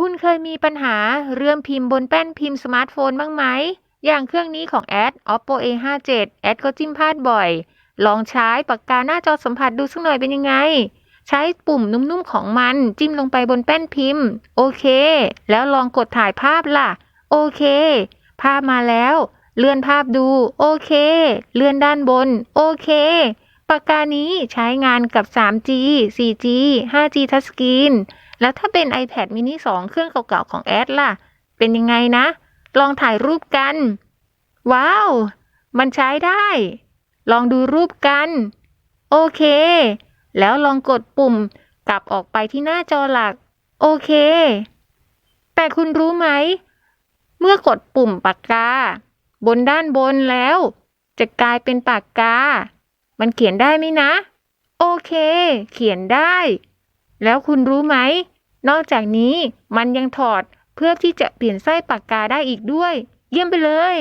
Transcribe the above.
คุณเคยมีปัญหาเรื่องพิมพ์บนแป้นพิมพ์สมาร์ทโฟนบ้างไหม อย่างเครื่องนี้ของแอด Oppo A57 แอดก็จิ้มพลาดบ่อย ลองใช้ปากกาหน้าจอสัมผัสดูสักหน่อยเป็นยังไง ใช้ปุ่มนุ่มๆของมันจิ้มลงไปบนแป้นพิมพ์ โอเค แล้วลองกดถ่ายภาพล่ะ โอเค ภาพมาแล้ว เลื่อนภาพดู โอเค เลื่อนด้านบน โอเค ปากกานี้ใช้งานกับ 3G 4G 5G Touchscreen แล้วถ้าเป็น iPad mini 2 เครื่องเก่าๆของแอดล่ะ เป็นยังไงนะ ลองถ่ายรูปกัน ว้าว มันใช้ได้ ลองดูรูปกัน โอเค แล้วลองกดปุ่มกลับออกไปที่หน้าจอหลัก โอเค แต่คุณรู้ไหม เมื่อกดปุ่มปากกา บนด้านบนแล้ว จะกลายเป็นปากกา มันเขียนได้ไหมนะ โอเค เขียนได้ แล้วคุณรู้ไหม นอกจากนี้มันยังถอดเพื่อที่จะเปลี่ยนไส้ปากกาได้อีกด้วย เยี่ยมไปเลย